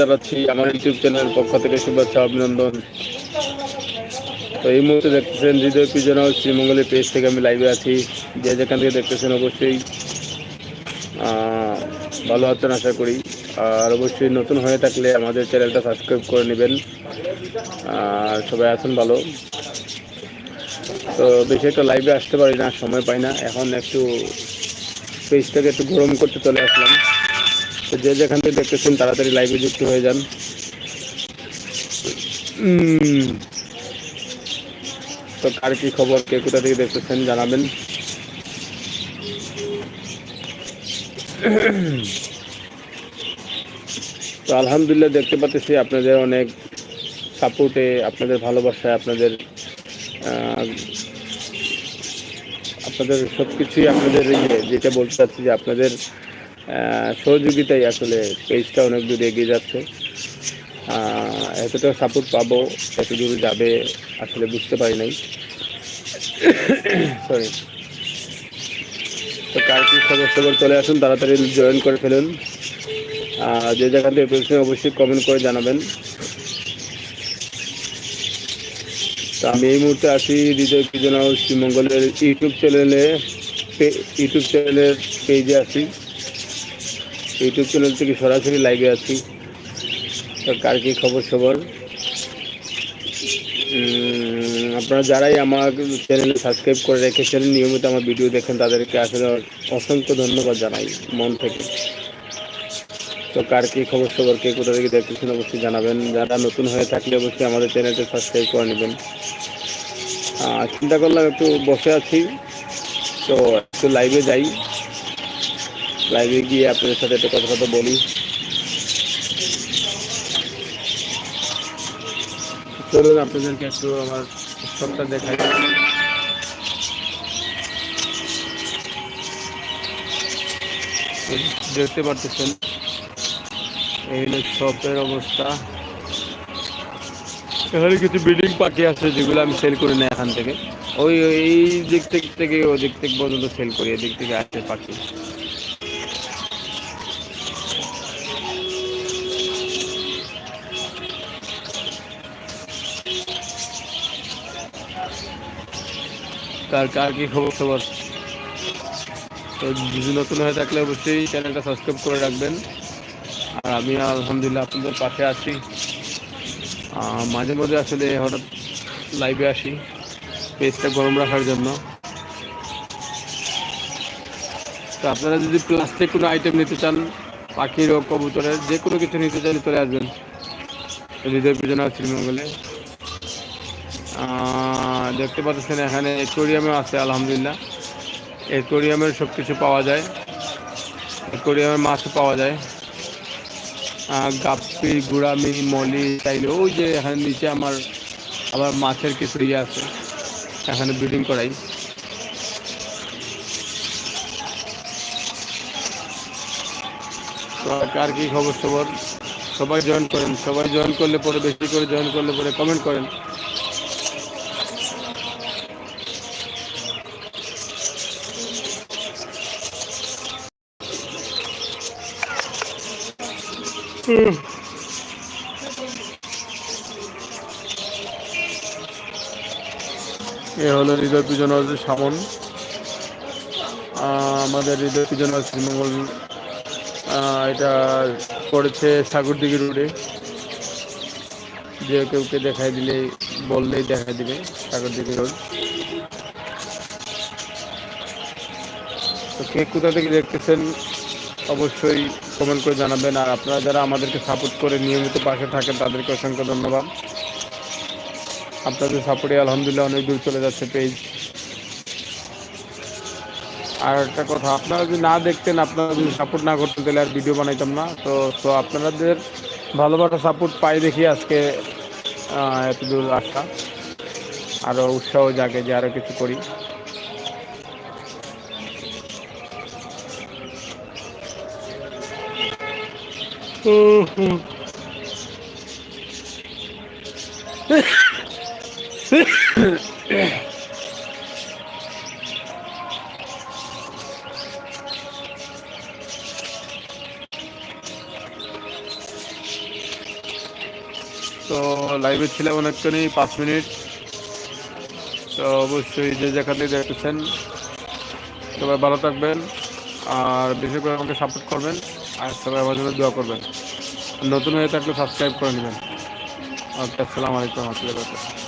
জানাচ্ছি আমার ইউটিউব চ্যানেলের পক্ষ থেকে শুভেচ্ছা, অভিনন্দন। তো এই মুহূর্তে দেখতেছেন হৃদয় পিজনা শ্রীমঙ্গলের পেজ থেকে আমি লাইভে আছি। যে যেখান থেকে দেখতেছেন অবশ্যই ভালো আছেন আশা করি। আর অবশ্যই নতুন হয়ে থাকলে আমাদের চ্যানেলটা সাবস্ক্রাইব করে নেবেন। আর সবাই আছেন ভালো। তো বেশি একটা লাইভে আসতে পারি না, সময় পাই না। এখন একটু পেজটাকে একটু গরম করতে চলে আসলাম। তো যে যেখান থেকে দেখতেছেন, তাড়াতাড়ি লাইভে যুক্ত হয়ে যান। তো কার কি খবর, কে কোথা থেকে দেখতেছেন, জানাবেন। তো আলহামদুলিল্লাহ দেখতে পাচ্ছি আপনাদের অনেক সাপোর্টে আপনাদের ভালোবাসায়, আপনাদের আপনাদের সব কিছুই আপনাদের এই যে- যেটা বলতে চাচ্ছি যে আপনাদের সহযোগিতাই আসলে পেজটা অনেক দূর এগিয়ে যাচ্ছে। এতটা সাপোর্ট পাবো এত দূর যাবে আসলে বুঝতে পারি নাই। সরি তো কার কি খবর খবর চলে আসুন, তাড়াতাড়ি জয়েন করে ফেলুন। যে জায়গাতে পেয়েছেন অবশ্যই কমেন্ট করে জানাবেন। তো আমি এই মুহূর্তে আছি হৃদয় পিজনা ও শ্রীমঙ্গলের ইউটিউব চ্যানেলে ইউটিউব চ্যানেলের পেজে আছি। ইউটিউব চ্যানেল থেকে সরাসরি লাইভে আছি। কার কি খবর উম, আপনারা যারাই আমার চ্যানেলে সাবস্ক্রাইব করে রেখেছেন নিয়মিত আমার ভিডিও দেখেন তাদেরকে আসলে অসংখ্য ধন্যবাদ জানাই মন থেকে। তো কার কি খবর খবর কে কোথা থেকে দেখতেছেন অবশ্যই জানাবেন। যারা নতুন হয়ে থাকলে অবশ্যই আমাদের চ্যানেলটা সাবস্ক্রাইব করে নেবেন। চিন্তা করলাম একটু বসে আছি। তো একটু লাইভে যাই। লাইভে গিয়ে আপনাদের সাথে একটু কথা কথা বলি। চলুন, আপনাদেরকে একটু আমার সবটা দেখাই। দেখতে পারতেছেন, এই হলো শপের অবস্থা। এখানে কিছু বিল্ডিং পাখি আছে যেগুলো আমি সেল করে নেই এখান থেকে। ওই ওই দিক থেকে থেকে ওই দিক থেকে পর্যন্ত সেল করি, এদিক থেকে আসে পাখি কার কার কি খবর খবর? তো যদি নতুন হয়ে থাকলে অবশ্যই চ্যানেলটা সাবস্ক্রাইব করে রাখবেন। আর আমি আলহামদুলিল্লাহ আপনাদের পাশে আছি। মাঝে মাঝে আসলে হঠাৎ লাইভে আসি। পেজটা গরম রাখার জন্য। তো আপনারা যদি প্লাস্টিক কোনো আইটেম নিতে চান পাখির ও কবুতরের যে কোনো কিছু নিতে চান চলে আসবেন। হৃদয় পিজনা শ্রীমঙ্গলে। দেখতে পাচ্ছেন এখানে অ্যাকোরিয়ামও আছে, আলহামদুলিল্লাহ। অ্যাকোরিয়ামের সব কিছু পাওয়া যায়। অ্যাকোরিয়ামের মাছও পাওয়া যায়। গাপ্পি, গুড়ামি, মলি চাইলে ওই যে এখানে নিচে আমার, আবার মাছের কিছু ইয়ে আছে। এখানে ব্রিডিং করাই। কার কি খবর খবর? সবাই জয়েন করেন, সবাই জয়েন করলে পরে, বেশি করে জয়েন করলে পরে কমেন্ট করেন। এ হলো হৃদয় পূজন সামন। আমাদের হৃদয় পূজন শ্রীমঙ্গল এটা পড়েছে সাগরদিঘি রোডে। যে কেউকে দেখাই দিলে, বললেই দেখাই দিবে সাগরদিঘি রোড। তো কে কোথা থেকে দেখতেছেন? অবশ্যই কমেন্ট করে জানাবেন আর আপনারা যারা আমাদেরকে সাপোর্ট করে নিয়মিত পাশে থাকেন তাদেরকে অসংখ্য ধন্যবাদ। আপনাদের সাপোর্টে আলহামদুলিল্লাহ অনেক দূর চলে যাচ্ছে পেজ আর একটা কথা আপনারা যদি না দেখতেন আপনারা যদি সাপোর্ট না করতেন তাহলে আর ভিডিও বানাইতাম না। তো তো আপনাদের ভালোবাসা সাপোর্ট পাই দেখি আজকে আহ, এত দূর আসা আরও উৎসাহ জাগে যে আরও কিছু করি। তো লাইভে ছিলাম অনেকক্ষণই পাঁচ মিনিট। তো অবশ্যই যে যেখান দেখেছেন সবাই ভালো থাকবেন। আর বেশি করে আমাকে সাপোর্ট করবেন আর সবাই আমার জন্য দোয়া করবেন। নতুন হয়ে থাকলে সাবস্ক্রাইব করে নেবেন। ওকে, আসসালামু আলাইকুম রহমতুল্লাহ